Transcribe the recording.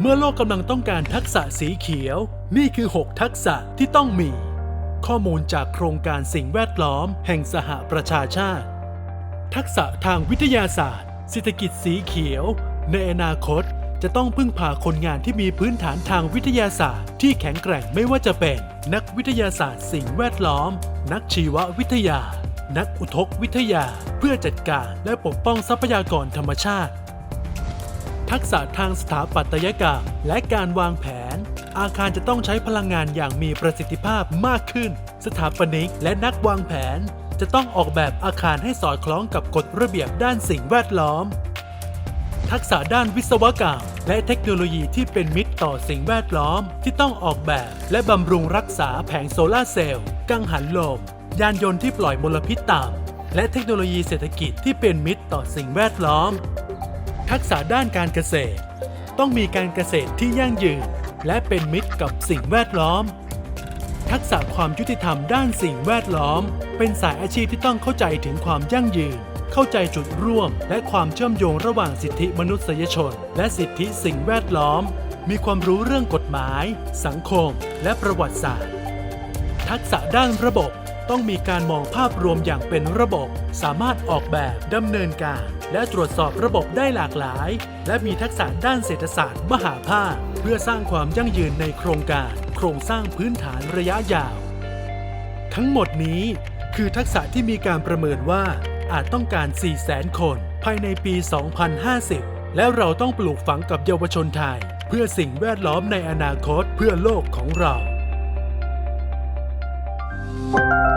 เมื่อโลกกำลังต้องการทักษะสีเขียว นี่คือ 6 ทักษะที่ต้องมี ข้อมูลจากโครงการสิ่งแวดล้อม แห่งสหประชาชาติ ทักษะทางวิทยาศาสตร์เศรษฐกิจสีเขียว ในอนาคตจะต้องพึ่งพาคนงานที่มีพื้นฐานทางวิทยาศาสตร์ ที่แข็งแกร่งไม่ว่าจะเป็น นักวิทยาศาสตร์สิ่งแวดล้อม นักชีววิทยา นักอุทกวิทยา เพื่อจัดการและปกป้องทรัพยากรธรรมชาติ ทักษะทางสถาปัตยกรรมและการวางแผน อาคารจะต้องใช้พลังงานอย่างมีประสิทธิภาพมากขึ้น สถาปนิกและนักวางแผน จะต้องออกแบบอาคารให้สอดคล้องกับกฎระเบียบด้านสิ่งแวดล้อม ทักษะด้านวิศวกรรม และเทคโนโลยีที่เป็นมิตรต่อสิ่งแวดล้อม ที่ต้องออกแบบและบำรุงรักษาแผงโซลาร์เซลล์กังหันลม ยานยนต์ที่ปล่อยมลพิษต่ำและเทคโนโลยีเศรษฐกิจที่เป็นมิตรต่อสิ่งแวดล้อม ทักษะด้านการเกษตร ต้องมีการเกษตรที่ยั่งยืน และเป็นมิตรกับสิ่งแวดล้อม ทักษะความยุติธรรมด้านสิ่งแวดล้อม เป็นสายอาชีพที่ต้องเข้าใจถึงความยั่งยืน เข้าใจจุดร่วม และความเชื่อมโยงระหว่างสิทธิมนุษยชน และสิทธิสิ่งแวดล้อม มีความรู้เรื่องกฎหมาย สังคม และประวัติศาสตร์ ทักษะด้านระบบ ต้องมีการมองภาพรวมอย่างเป็นระบบ สามารถออกแบบดำเนินการ และตรวจสอบระบบได้หลากหลาย และมีทักษะด้านเศรษฐศาสตร์มหาภาค เพื่อสร้างความยั่งยืนในโครงการ โครงสร้างพื้นฐานระยะยาว ทั้งหมดนี้คือทักษะที่มีการประเมินว่า อาจต้องการ 400,000 คน ภายในปี 2050 และเราต้องปลูกฝังกับเยาวชนไทย เพื่อสิ่งแวดล้อมในอนาคตเพื่อโลกของเรา thank you